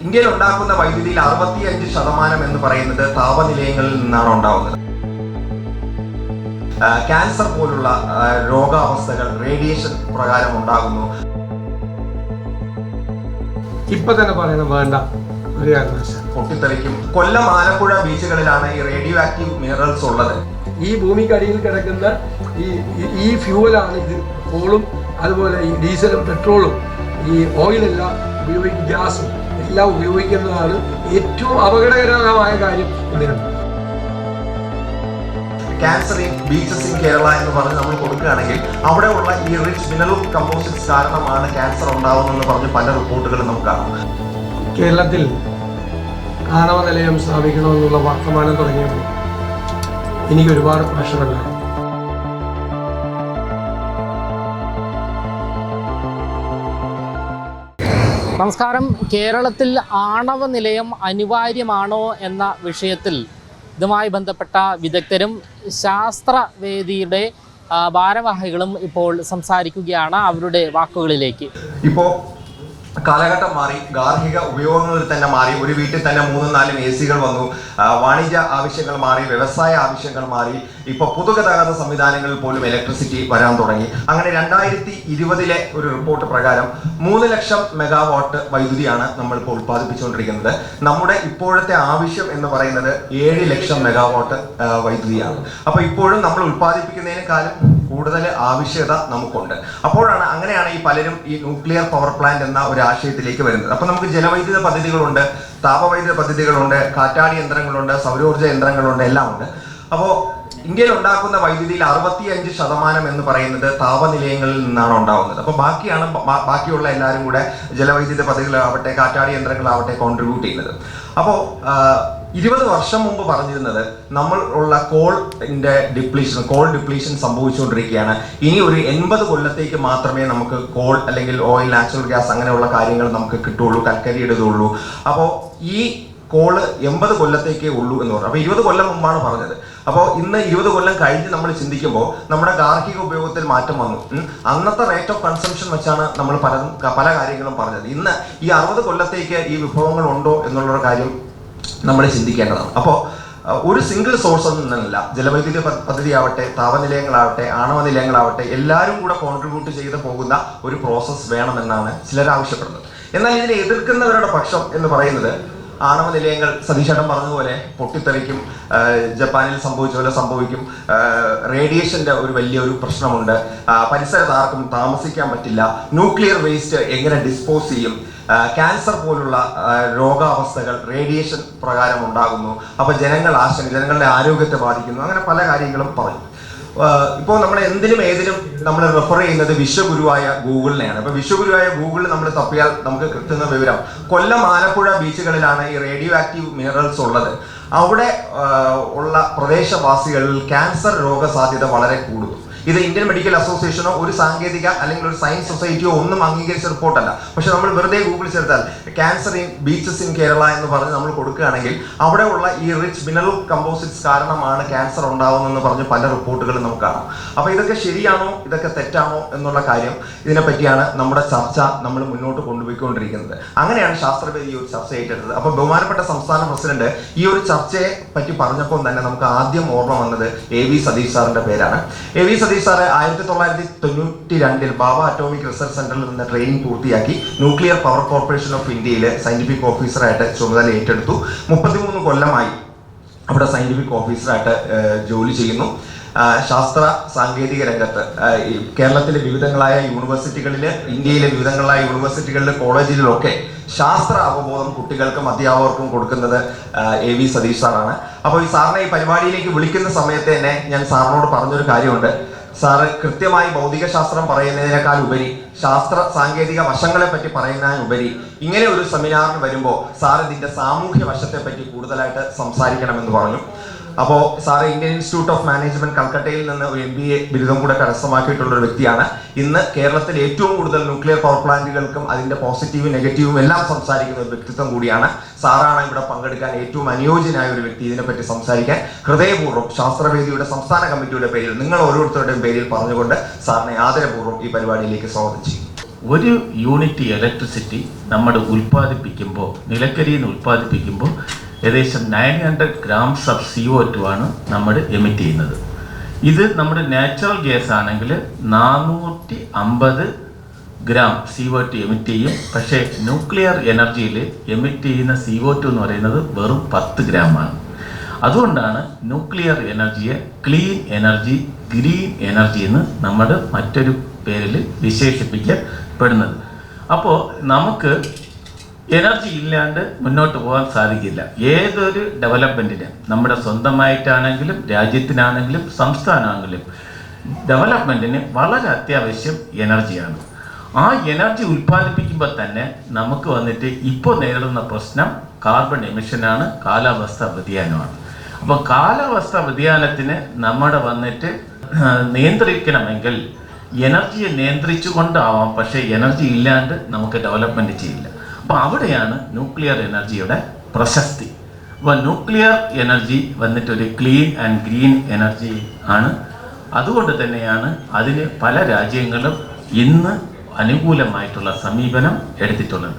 ഇന്ത്യയിൽ ഉണ്ടാക്കുന്ന വൈദ്യുതിയിൽ അറുപത്തിയഞ്ച് ശതമാനം എന്ന് പറയുന്നത് താപനിലയങ്ങളിൽ നിന്നാണ് ഉണ്ടാവുന്നത്. ക്യാൻസർ പോലുള്ള രോഗാവസ്ഥകൾ റേഡിയേഷൻ പ്രകാരം ഉണ്ടാകുന്നു. ഇപ്പൊ തന്നെ പറയണം വേണ്ട പൊട്ടിത്തെറിക്കും കൊല്ലം ആലപ്പുഴ ബീച്ചുകളിലാണ് ഈ റേഡിയോ ആക്റ്റീവ് മിനറൽസ് ഉള്ളത്. ഈ ഭൂമിക്കടിയിൽ കിടക്കുന്ന ഈ ഈ- ഈ ഫ്യൂവലാണ് ഇത് കോളും അതുപോലെ ഈ ഡീസലും പെട്രോളും ഈ ഓയിലെല്ലാം ഉപയോഗിക്കും ഗ്യാസും. എല്ലാം ഉപയോഗിക്കുന്നതാണ് ഏറ്റവും അപകടകരമായ കാര്യം ഇതിനുണ്ട് ഇൻ ബീച്ചസ് ഇൻ കേരള എന്ന് പറഞ്ഞ് നമ്മൾ കൊടുക്കുകയാണെങ്കിൽ അവിടെയുള്ള ഈ റിച്ച് മിനറൽ കമ്പോസിറ്റ്സ് കാരണമാണ് ക്യാൻസർ ഉണ്ടാവുന്നതെന്ന് പറഞ്ഞ് പല റിപ്പോർട്ടുകളും നമുക്ക് കാണാം. കേരളത്തിൽ ആണവ നിലയം സ്ഥാപിക്കണമെന്നുള്ള വർത്തമാനം തുടങ്ങിയപ്പോൾ എനിക്ക് ഒരുപാട് പ്രഷറുണ്ടായി നമസ്കാരം കേരളത്തിൽ ആണവ നിലയം അനിവാര്യമാണോ എന്ന വിഷയത്തിൽ ഇതുമായി ബന്ധപ്പെട്ട വിദഗ്ധരും ശാസ്ത്രവേദിയുടെ ഭാരവാഹികളും ഇപ്പോൾ സംസാരിക്കുകയാണ് അവരുടെ വാക്കുകളിലേക്ക്. ഇപ്പോ കാലഘട്ടം മാറി ഗാർഹിക ഉപയോഗങ്ങളിൽ തന്നെ മാറി ഒരു വീട്ടിൽ തന്നെ മൂന്നും നാലും എ സികൾ വന്നു വാണിജ്യ ആവശ്യങ്ങൾ മാറി വ്യവസായ ആവശ്യങ്ങൾ മാറി ഇപ്പൊ പൊതുഗതാഗത സംവിധാനങ്ങളിൽ പോലും ഇലക്ട്രിസിറ്റി വരാൻ തുടങ്ങി. അങ്ങനെ രണ്ടായിരത്തി ഇരുപതിലെ ഒരു റിപ്പോർട്ട് പ്രകാരം മൂന്ന് ലക്ഷം മെഗാവാട്ട് വൈദ്യുതിയാണ് നമ്മൾ ഇപ്പോൾ ഉത്പാദിപ്പിച്ചുകൊണ്ടിരിക്കുന്നത് നമ്മുടെ ഇപ്പോഴത്തെ ആവശ്യം എന്ന് പറയുന്നത് ഏഴ് ലക്ഷം മെഗാവാട്ട് വൈദ്യുതിയാണ്. അപ്പൊ ഇപ്പോഴും നമ്മൾ ഉത്പാദിപ്പിക്കുന്നതിനേക്കാളും കൂടുതൽ ആവശ്യകത നമുക്കുണ്ട്. അപ്പോഴാണ് അങ്ങനെയാണ് ഈ പലരും ഈ ന്യൂക്ലിയർ പവർ പ്ലാന്റ് എന്ന ഒരു ആശയത്തിലേക്ക് വരുന്നത്. അപ്പൊ നമുക്ക് ജലവൈദ്യുത പദ്ധതികളുണ്ട് താപവൈദ്യുത പദ്ധതികളുണ്ട് കാറ്റാടി യന്ത്രങ്ങളുണ്ട് സൗരോർജ യന്ത്രങ്ങളുണ്ട് എല്ലാം ഉണ്ട് അപ്പോൾ ഇന്ത്യയിൽ ഉണ്ടാക്കുന്ന വൈദ്യുതിയിൽ അറുപത്തിയഞ്ച് ശതമാനം എന്ന് പറയുന്നത് താപനിലയങ്ങളിൽ നിന്നാണ് ഉണ്ടാവുന്നത്. അപ്പോൾ ബാക്കിയാണ് ബാക്കിയുള്ള എല്ലാവരും കൂടെ ജലവൈദ്യുത പദ്ധതികളാവട്ടെ കാറ്റാടി യന്ത്രങ്ങളാവട്ടെ കോൺട്രിബ്യൂട്ട് ചെയ്യുന്നത്. അപ്പോൾ ഇരുപത് വർഷം മുമ്പ് പറഞ്ഞിരുന്നത് നമ്മൾ ഉള്ള കോൾ കോളിന്റെ ഡിപ്ലീഷൻ കോൾ ഡിപ്ലീഷൻ സംഭവിച്ചുകൊണ്ടിരിക്കുകയാണ്. ഇനി ഒരു എൺപത് കൊല്ലത്തേക്ക് മാത്രമേ നമുക്ക് കോൾ അല്ലെങ്കിൽ ഓയിൽ നാച്ചുറൽ ഗ്യാസ് അങ്ങനെയുള്ള കാര്യങ്ങൾ നമുക്ക് കിട്ടുള്ളൂ കൽക്കരി ഇടതുള്ളൂ അപ്പോൾ ഈ കോൾ എൺപത് കൊല്ലത്തേക്കേ ഉള്ളൂ എന്ന് പറഞ്ഞു. അപ്പോൾ ഇരുപത് കൊല്ലം മുമ്പാണ് പറഞ്ഞത്. അപ്പോൾ ഇന്ന് ഇരുപത് കൊല്ലം കഴിഞ്ഞ് നമ്മൾ ചിന്തിക്കുമ്പോൾ നമ്മുടെ ഗാർഹിക ഉപയോഗത്തിൽ മാറ്റം വന്നു. അന്നത്തെ റേറ്റ് ഓഫ് കൺസംഷൻ വെച്ചാണ് നമ്മൾ പല പല കാര്യങ്ങളും പറഞ്ഞത്. ഇന്ന് ഈ അറുപത് കൊല്ലത്തേക്ക് ഈ വിഭവങ്ങൾ ഉണ്ടോ എന്നുള്ളൊരു കാര്യം നമ്മൾ ചിന്തിക്കേണ്ടതാണ്. അപ്പോൾ ഒരു സിംഗിൾ സോഴ്സ് നിന്നല്ല ജലവൈദ്യുതി പദ്ധതി ആവട്ടെ താപനിലയങ്ങളാവട്ടെ ആണവ നിലയങ്ങളാവട്ടെ എല്ലാവരും കൂടെ കോൺട്രിബ്യൂട്ട് ചെയ്ത് പോകുന്ന ഒരു പ്രോസസ്സ് വേണമെന്നാണ് ചിലർ ആവശ്യപ്പെടുന്നത്. എന്നാൽ ഇതിനെ എതിർക്കുന്നവരുടെ പക്ഷം എന്ന് പറയുന്നത് ആണവ നിലയങ്ങൾ സതീശേട്ടൻ പറഞ്ഞതുപോലെ പൊട്ടിത്തെറിക്കും ജപ്പാനിൽ സംഭവിച്ച പോലെ സംഭവിക്കും റേഡിയേഷന്റെ ഒരു വലിയൊരു പ്രശ്നമുണ്ട്. പരിസരത്ത് ആർക്കും താമസിക്കാൻ പറ്റില്ല. ന്യൂക്ലിയർ വേസ്റ്റ് എങ്ങനെ ഡിസ്പോസ് ചെയ്യും? ക്യാൻസർ പോലുള്ള രോഗാവസ്ഥകൾ റേഡിയേഷൻ പ്രകാരം ഉണ്ടാകുന്നു. അപ്പോൾ ജനങ്ങൾ ആശങ്ക ജനങ്ങളുടെ ആരോഗ്യത്തെ ബാധിക്കുന്നു. അങ്ങനെ പല കാര്യങ്ങളും പറഞ്ഞു ഇപ്പോൾ നമ്മൾ എന്തിനും ഏതിനും നമ്മൾ റെഫർ ചെയ്യുന്നത് വിശ്വഗുരുവായ ഗൂഗിളിനെയാണ്. അപ്പോൾ വിശ്വഗുരുവായ ഗൂഗിളിൽ നമ്മൾ തപ്പിയാൽ നമുക്ക് കിട്ടുന്ന വിവരം. കൊല്ലം ആലപ്പുഴ ബീച്ചുകളിലാണ് ഈ റേഡിയോ ആക്റ്റീവ് മിനറൽസ് ഉള്ളത്. അവിടെ ഉള്ള പ്രദേശവാസികളിൽ ക്യാൻസർ രോഗസാധ്യത വളരെ കൂടുന്നു ഇത് ഇന്ത്യൻ മെഡിക്കൽ അസോസിയേഷനോ ഒരു സാങ്കേതിക അല്ലെങ്കിൽ ഒരു സയൻസ് സൊസൈറ്റിയോ ഒന്നും അംഗീകരിച്ച റിപ്പോർട്ടല്ല. പക്ഷെ നമ്മൾ വെറുതെ ഗൂഗിൾ ചേർത്താൽ cancer in beaches in Kerala എന്ന് പറഞ്ഞ് നമ്മൾ കൊടുക്കുകയാണെങ്കിൽ അവിടെയുള്ള ഈ റിച്ച് മിനറൽ കമ്പോസിറ്റ്സ് കാരണമാണ് ക്യാൻസർ ഉണ്ടാവുന്നതെന്ന് പറഞ്ഞ് പല റിപ്പോർട്ടുകളും നമുക്ക് കാണാം. അപ്പോൾ ഇതൊക്കെ ശരിയാണോ? ഇതൊക്കെ തെറ്റാണോ? എന്നുള്ള കാര്യം ഇതിനെപ്പറ്റിയാണ് നമ്മുടെ ചർച്ച നമ്മൾ മുന്നോട്ട് കൊണ്ടുപോയിക്കൊണ്ടിരിക്കുന്നത്. അങ്ങനെയാണ് ശാസ്ത്രവേദി ഈ ഒരു ചർച്ച ഏറ്റെടുത്തത് അപ്പോൾ ബഹുമാനപ്പെട്ട സംസ്ഥാന പ്രസിഡന്റ് ഈ ഒരു ചർച്ചയെ പറ്റി പറഞ്ഞപ്പോൾ തന്നെ നമുക്ക് ആദ്യം ഓർമ്മ വന്നത് എ വി സതീഷ് സാറിന്റെ പേരാണ്. എ വി സാറ് ആയിരത്തി തൊള്ളായിരത്തി തൊണ്ണൂറ്റി രണ്ടിൽ ബാബ അറ്റോമിക് റിസർച്ച് സെന്ററിൽ നിന്ന് ട്രെയിനിങ് പൂർത്തിയാക്കി ന്യൂക്ലിയർ പവർ കോർപ്പറേഷൻ ഓഫ് ഇന്ത്യയിലെ സയന്റിഫിക് ഓഫീസറായിട്ട് ചുമതല ഏറ്റെടുത്തു. മുപ്പത്തിമൂന്ന് കൊല്ലമായി അവിടെ സയന്റിഫിക് ഓഫീസറായിട്ട് ജോലി ചെയ്യുന്നു. ശാസ്ത്ര സാങ്കേതിക രംഗത്ത് കേരളത്തിലെ വിവിധങ്ങളായ യൂണിവേഴ്സിറ്റികളിൽ ഇന്ത്യയിലെ വിവിധങ്ങളായ യൂണിവേഴ്സിറ്റികളിലെ കോളേജിലൊക്കെ ശാസ്ത്ര അവബോധം കുട്ടികൾക്കും അധ്യാപകർക്കും കൊടുക്കുന്നത് എ വി സതീഷ് സാറാണ്. അപ്പോൾ ഈ സാറിനെ ഈ പരിപാടിയിലേക്ക് വിളിക്കുന്ന സമയത്ത് തന്നെ ഞാൻ സാറിനോട് പറഞ്ഞൊരു കാര്യമുണ്ട്. സാറ് കൃത്യമായി ഭൗതിക ശാസ്ത്രം പറയുന്നതിനേക്കാൾ ഉപരി ശാസ്ത്ര സാങ്കേതിക വശങ്ങളെ പറ്റി പറയുന്നതിനുപരി ഇങ്ങനെ ഒരു സെമിനാറിന് വരുമ്പോൾ സാർ ഇതിന്റെ സാമൂഹ്യ വശത്തെ പറ്റി കൂടുതലായിട്ട് സംസാരിക്കണമെന്ന് പറഞ്ഞു. അപ്പോൾ sir Indian Institute of Management കൽക്കട്ടയിൽ നിന്ന് ഒരു എം ബി എ ബിരുദം കൂടെ കരസ്ഥമാക്കിയിട്ടുള്ള ഒരു വ്യക്തിയാണ്. ഇന്ന് കേരളത്തിൽ ഏറ്റവും കൂടുതൽ ന്യൂക്ലിയർ പവർ പ്ലാന്റുകൾക്കും അതിന്റെ പോസിറ്റീവും നെഗറ്റീവും എല്ലാം സംസാരിക്കുന്ന ഒരു വ്യക്തിത്വം കൂടിയാണ്. സാറാണ് ഇവിടെ പങ്കെടുക്കാൻ ഏറ്റവും അനുയോജ്യനായ ഒരു വ്യക്തി ഇതിനെപ്പറ്റി സംസാരിക്കാൻ. ഹൃദയപൂർവം ശാസ്ത്രവേദിയുടെ സംസ്ഥാന കമ്മിറ്റിയുടെ പേരിൽ നിങ്ങൾ ഓരോരുത്തരുടെയും പേരിൽ പറഞ്ഞുകൊണ്ട് സാറിനെ ആദരപൂർവം ഈ പരിപാടിയിലേക്ക് സ്വാഗതം ചെയ്യും. ഒരു യൂണിറ്റ് ഇലക്ട്രിസിറ്റി നമ്മൾ ഉൽപ്പാദിപ്പിക്കുമ്പോൾ നിലക്കരിയിൽ നിന്ന് ഉൽപ്പാദിപ്പിക്കുമ്പോൾ ഏകദേശം nine hundred grams of C O two ആണ് നമ്മൾ എമിറ്റ് ചെയ്യുന്നത്. ഇത് നമ്മുടെ നാച്ചുറൽ ഗ്യാസ് ആണെങ്കിൽ നാനൂറ്റി അമ്പത് gram C O two emit ചെയ്യും. പക്ഷേ ന്യൂക്ലിയർ എനർജിയിൽ എമിറ്റ് ചെയ്യുന്ന സി ഒ ടു എന്ന് പറയുന്നത് വെറും പത്ത് ഗ്രാമാണ് അതുകൊണ്ടാണ് ന്യൂക്ലിയർ എനർജിയെ ക്ലീൻ എനർജി ഗ്രീൻ എനർജി എന്ന് നമ്മൾ മറ്റൊരു പേരിൽ വിശേഷിപ്പിക്കപ്പെടുന്നത്. അപ്പോൾ നമുക്ക് എനർജി ഇല്ലാണ്ട് മുന്നോട്ട് പോകാൻ സാധിക്കില്ല. ഏതൊരു ഡെവലപ്മെന്റിന് നമ്മുടെ സ്വന്തമായിട്ടാണെങ്കിലും രാജ്യത്തിനാണെങ്കിലും സംസ്ഥാനമാണെങ്കിലും ഡെവലപ്മെന്റിന് വളരെ അത്യാവശ്യം എനർജിയാണ് ആ എനർജി ഉൽപ്പാദിപ്പിക്കുമ്പോൾ തന്നെ നമുക്ക് വന്നിട്ട് ഇപ്പോൾ നേരിടുന്ന പ്രശ്നം കാർബൺ എമിഷനാണ് കാലാവസ്ഥ വ്യതിയാനമാണ്. അപ്പോൾ കാലാവസ്ഥ വ്യതിയാനത്തിന് നമ്മുടെ വന്നിട്ട് നിയന്ത്രിക്കണമെങ്കിൽ എനർജിയെ നിയന്ത്രിച്ചുകൊണ്ടാവാം. പക്ഷേ എനർജി ഇല്ലാണ്ട് നമുക്ക് ഡെവലപ്മെന്റ് ചെയ്യില്ല. അപ്പോൾ അവിടെയാണ് ന്യൂക്ലിയർ എനർജിയുടെ പ്രശസ്തി. അപ്പോൾ ന്യൂക്ലിയർ എനർജി വന്നിട്ട് ഒരു ക്ലീൻ ആൻഡ് ഗ്രീൻ എനർജി ആണ്. അതുകൊണ്ട് തന്നെയാണ് അതിന് പല രാജ്യങ്ങളും ഇന്ന് അനുകൂലമായിട്ടുള്ള സമീപനം എടുത്തിട്ടുള്ളത്.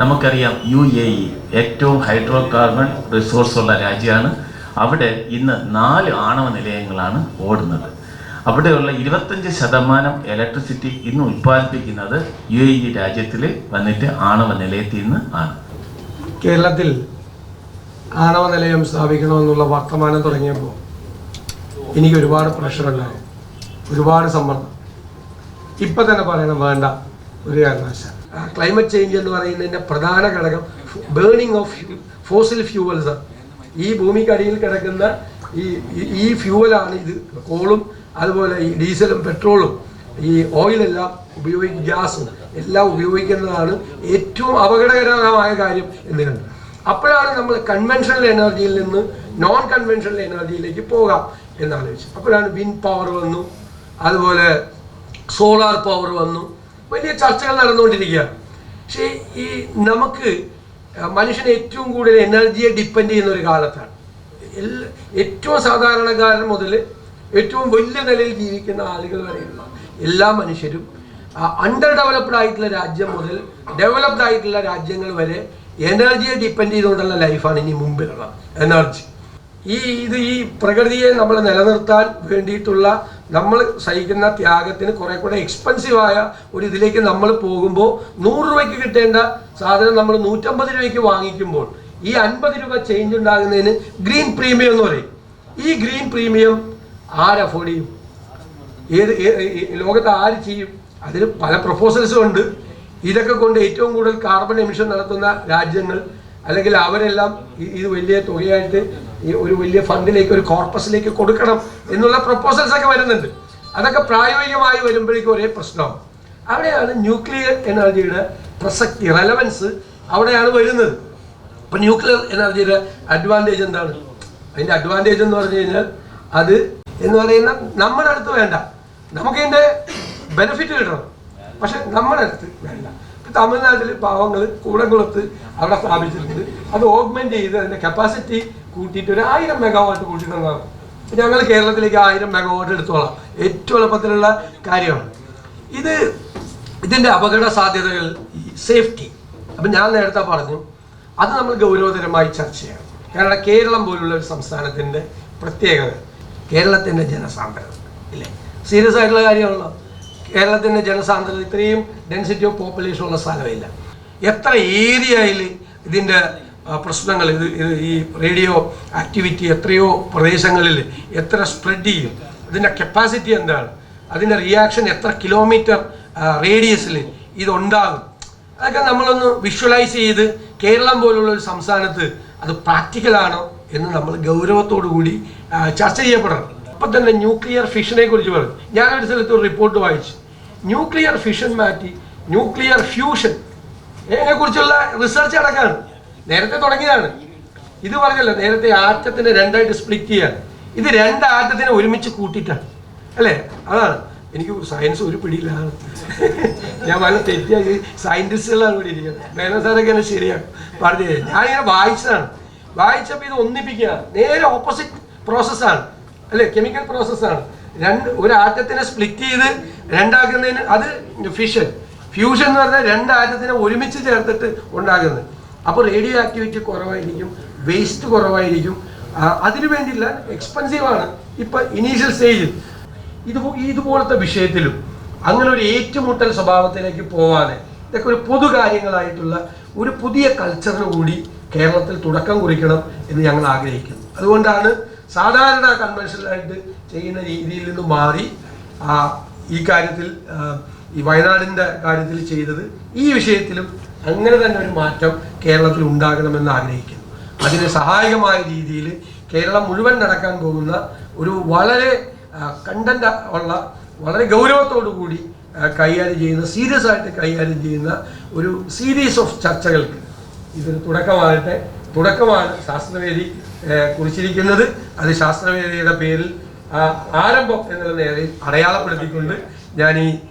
നമുക്കറിയാം യു എ ഇ ഏറ്റവും ഹൈഡ്രോ കാർബൺ റിസോഴ്സ് ഉള്ള രാജ്യമാണ്. അവിടെ ഇന്ന് നാല് ആണവ നിലയങ്ങളാണ് ഓടുന്നത്. അവിടെയുള്ള ഇരുപത്തഞ്ച് ശതമാനം ഇലക്ട്രിസിറ്റി ഇന്ന് ഉൽപ്പാദിപ്പിക്കുന്നത് യു എ ഇ രാജ്യത്തിൽ വന്നിട്ട് ആണവ നിലയത്തിൽ നിന്ന് ആണ്. കേരളത്തിൽ ആണവ നിലയം സ്ഥാപിക്കണമെന്നുള്ള വർത്തമാനം തുടങ്ങിയപ്പോൾ എനിക്ക് ഒരുപാട് പ്രഷറുണ്ടായി ഒരുപാട് സമ്മർദ്ദം. ഇപ്പം തന്നെ പറയണം വേണ്ട. ഒരു കാരണവശാൽ ക്ലൈമറ്റ് ചേഞ്ച് എന്ന് പറയുന്നതിന്റെ പ്രധാന ഘടകം ബേണിംഗ് ഓഫ് ഫോസിൽ ഫ്യൂവൽസ് ഈ ഭൂമിക്കടിയിൽ കിടക്കുന്ന ഈ ഈ- ഫ്യൂവലാണ് ഇത് കോളും അതുപോലെ ഈ ഡീസലും പെട്രോളും ഈ ഓയിലെല്ലാം ഉപയോഗിക്കും ഗ്യാസ് എല്ലാം ഉപയോഗിക്കുന്നതാണ് ഏറ്റവും അപകടകരമായ കാര്യം എന്ന് കണ്ടു അപ്പോഴാണ് നമ്മൾ കൺവെൻഷണൽ എനർജിയിൽ നിന്ന് നോൺ കൺവെൻഷണൽ എനർജിയിലേക്ക് പോകാം എന്നാലോചിച്ചു അപ്പോഴാണ് വിൻ പവർ വന്നു അതുപോലെ സോളാർ പവർ വന്നു വലിയ ചർച്ചകൾ നടന്നുകൊണ്ടിരിക്കുകയാണ്. പക്ഷേ ഈ നമുക്ക് മനുഷ്യന് ഏറ്റവും കൂടുതൽ എനർജിയെ ഡിപ്പെൻഡ് ചെയ്യുന്ന ഒരു കാലത്താണ്. ഏറ്റവും സാധാരണക്കാരൻ മുതൽ ഏറ്റവും വലിയ നിലയിൽ ജീവിക്കുന്ന ആളുകൾ വരെയുള്ള എല്ലാ മനുഷ്യരും അണ്ടർ ഡെവലപ്ഡ് ആയിട്ടുള്ള രാജ്യം മുതൽ ഡെവലപ്ഡ് ആയിട്ടുള്ള രാജ്യങ്ങൾ വരെ എനർജിയെ ഡിപ്പെൻഡ് ചെയ്തുകൊണ്ടുള്ള ലൈഫാണ് ഇനി മുമ്പിലുള്ള എനർജി ഈ ഇത് ഈ പ്രകൃതിയെ നമ്മൾ നിലനിർത്താൻ വേണ്ടിയിട്ടുള്ള നമ്മൾ സഹിക്കുന്ന ത്യാഗത്തിന് കുറെ കൂടെ എക്സ്പെൻസീവായ ഒരു ഇതിലേക്ക് നമ്മൾ പോകുമ്പോൾ നൂറ് രൂപയ്ക്ക് കിട്ടേണ്ട സാധനം നമ്മൾ നൂറ്റമ്പത് രൂപയ്ക്ക് വാങ്ങിക്കുമ്പോൾ ഈ അൻപത് രൂപ ചേഞ്ച് ഉണ്ടാകുന്നതിന് ഗ്രീൻ പ്രീമിയം എന്ന് പറയും. ഈ ഗ്രീൻ പ്രീമിയം ആര് അഫോർഡ് ചെയ്യും? ഏത് ലോകത്ത് ആര് ചെയ്യും? അതിന് പല പ്രപ്പോസൽസും ഉണ്ട്. ഇതൊക്കെ കൊണ്ട് ഏറ്റവും കൂടുതൽ കാർബൺ എമിഷൻ നടത്തുന്ന രാജ്യങ്ങൾ അല്ലെങ്കിൽ അവരെല്ലാം ഇത് വലിയ തുകയായിട്ട് ഒരു വലിയ ഫണ്ടിലേക്ക് ഒരു കോർപ്പസിലേക്ക് കൊടുക്കണം എന്നുള്ള പ്രൊപ്പോസൽസ് ഒക്കെ വരുന്നുണ്ട്. അതൊക്കെ പ്രായോഗികമായി വരുമ്പോഴേക്കും ഒരേ പ്രശ്നമാണ് അവിടെയാണ് ന്യൂക്ലിയർ എനർജിയുടെ പ്രസക്തി റെലവൻസ് അവിടെയാണ് വരുന്നത്. അപ്പൊ ന്യൂക്ലിയർ എനർജിയുടെ അഡ്വാന്റേജ് എന്താണ്? അതിന്റെ അഡ്വാന്റേജ് എന്ന് പറഞ്ഞു കഴിഞ്ഞാൽ അത് എന്ന് പറയുന്ന നമ്മുടെ അടുത്ത് വേണ്ട. നമുക്ക് ഇതിന്റെ ബെനിഫിറ്റ് കിട്ടണം. പക്ഷെ നമ്മുടെ അടുത്ത് വേണ്ട. ഇപ്പൊ തമിഴ്നാട്ടിൽ പാവങ്ങൾ കൂടംകുളത്ത് അവിടെ സ്ഥാപിച്ചിട്ടുണ്ട്. അത് ഓഗ്മെന്റ് ചെയ്ത് അതിന്റെ കപ്പാസിറ്റി കൂട്ടിയിട്ട് ഒരു ആയിരം മെഗാവാട്ട് കൂട്ടിയിട്ടുള്ളതാണ്. ഞങ്ങൾ കേരളത്തിലേക്ക് ആയിരം മെഗാവാട്ട് എടുത്തോളാം. ഏറ്റവും എളുപ്പത്തിലുള്ള കാര്യമാണ്. ഇത് ഇതിന്റെ അപകട സാധ്യതകൾ സേഫ്റ്റി അപ്പം ഞാൻ നേരത്തെ പറഞ്ഞു അത് നമ്മൾ ഗൗരവതരമായി ചർച്ച ചെയ്യണം. കാരണം കേരളം പോലുള്ള ഒരു സംസ്ഥാനത്തിന്റെ പ്രത്യേകത കേരളത്തിന്റെ ജനസാന്ദ്രത ഇല്ലേ? സീരിയസ് ആയിട്ടുള്ള കാര്യമാണല്ലോ. കേരളത്തിന്റെ ജനസാന്ദ്രത ഇത്രയും ഡെൻസിറ്റി ഓഫ് പോപ്പുലേഷൻ ഉള്ള സ്ഥലമില്ല. എത്ര ഏരിയയിൽ ഇതിന്റെ പ്രശ്നങ്ങൾ ഇത് ഇത് ഈ റേഡിയോ ആക്ടിവിറ്റി എത്രയോ പ്രദേശങ്ങളിൽ എത്ര സ്പ്രെഡ് ചെയ്യും? അതിന്റെ കപ്പാസിറ്റി എന്താണ്? അതിന്റെ റിയാക്ഷൻ എത്ര കിലോമീറ്റർ റേഡിയസിൽ ഇതുണ്ടാകും? അതൊക്കെ നമ്മളൊന്ന് വിഷ്വലൈസ് ചെയ്ത് കേരളം പോലുള്ള ഒരു സംസ്ഥാനത്ത് അത് പ്രാക്ടിക്കലാണോ എന്ന് നമ്മൾ ഗൗരവത്തോടു കൂടി ചർച്ച ചെയ്യപ്പെടണം. അപ്പം തന്നെ ന്യൂക്ലിയർ ഫിഷനെ കുറിച്ച് പറഞ്ഞു. ഞാനൊരു സ്ഥലത്ത് ഒരു റിപ്പോർട്ട് വായിച്ചു. ന്യൂക്ലിയർ ഫിഷൻ മാറ്റി ന്യൂക്ലിയർ ഫ്യൂഷൻ ഇതിനെ കുറിച്ചുള്ള റിസർച്ച് അടക്കമാണ് നേരത്തെ തുടങ്ങിയതാണ്. ഇത് പറഞ്ഞല്ലോ നേരത്തെ ആറ്റത്തിനെ രണ്ടായിട്ട് സ്പ്ലിറ്റ് ചെയ്യാൻ ഇത് രണ്ട് ആറ്റത്തിനെ ഒരുമിച്ച് കൂട്ടിയിട്ടാണ്. അല്ലേ? അതാണ്. എനിക്ക് സയൻസ് ഒരു പിടിയിലാണ് ഞാൻ വല്ല തെറ്റിയാക്കി സയന്റിസ്റ്റുകളാണ് ഇവിടെ ഇരിക്കുന്നത്. മേനോ സാറൊക്കെ എന്നെ ശരിയാണ് പറഞ്ഞു ഞാനിങ്ങനെ വായിച്ചതാണ്. വായിച്ചപ്പോൾ ഇത് ഒന്നിപ്പിക്കുക. നേരെ ഓപ്പോസിറ്റ് പ്രോസസ്സാണ് അല്ലേ? കെമിക്കൽ പ്രോസസ്സാണ് രണ്ട് ഒരു ആറ്റത്തിനെ സ്പ്ലിറ്റ് ചെയ്ത് രണ്ടാക്കുന്നതിന് അത് ഫിഷൻ ഫ്യൂഷൻ എന്ന് പറഞ്ഞാൽ രണ്ട് ആറ്റത്തിനെ ഒരുമിച്ച് ചേർത്തിട്ട് ഉണ്ടാകുന്നത് അപ്പോൾ റേഡിയോ ആക്ടിവിറ്റി കുറവായിരിക്കും വേസ്റ്റ് കുറവായിരിക്കും. അതിനു വേണ്ടിയില്ല എക്സ്പെൻസീവാണ് ഇപ്പം ഇനീഷ്യൽ സ്റ്റേജിൽ ഇത് ഇതുപോലത്തെ വിഷയത്തിലും അങ്ങനെ ഒരു ഏറ്റുമുട്ടൽ സ്വഭാവത്തിലേക്ക് പോവാതെ ഇതൊക്കെ ഒരു പൊതു കാര്യങ്ങളായിട്ടുള്ള ഒരു പുതിയ കൾച്ചറിന് കൂടി കേരളത്തിൽ തുടക്കം കുറിക്കണം എന്ന് ഞങ്ങൾ ആഗ്രഹിക്കുന്നു. അതുകൊണ്ടാണ് സാധാരണ കൺവെൻഷനായിട്ട് ചെയ്യുന്ന രീതിയിൽ നിന്ന് മാറി ആ, ഈ കാര്യത്തിൽ ഈ വയനാടിന്റെ കാര്യത്തിൽ ചെയ്തത് ഈ വിഷയത്തിലും അങ്ങനെ തന്നെ ഒരു മാറ്റം കേരളത്തിൽ ഉണ്ടാകണമെന്ന് ആഗ്രഹിക്കുന്നു. അതിന് സഹായകമായ രീതിയിൽ കേരളം മുഴുവൻ നടക്കാൻ പോകുന്ന ഒരു വളരെ കണ്ടന്റ് ഉള്ള വളരെ ഗൗരവത്തോടു കൂടി കൈകാര്യം ചെയ്യുന്ന സീരിയസ് ആയിട്ട് കൈകാര്യം ചെയ്യുന്ന ഒരു സീരീസ് ഓഫ് ചർച്ചകൾക്ക് ഇതൊരു തുടക്കമാകട്ടെ. തുടക്കമാണ് ശാസ്ത്രവേദി കുറിച്ചിരിക്കുന്നത്. അത് ശാസ്ത്രവേദിയുടെ പേരിൽ ആരംഭം എന്നുള്ള നേരെ അടയാളപ്പെടുത്തിക്കൊണ്ട് ഞാൻ ഈ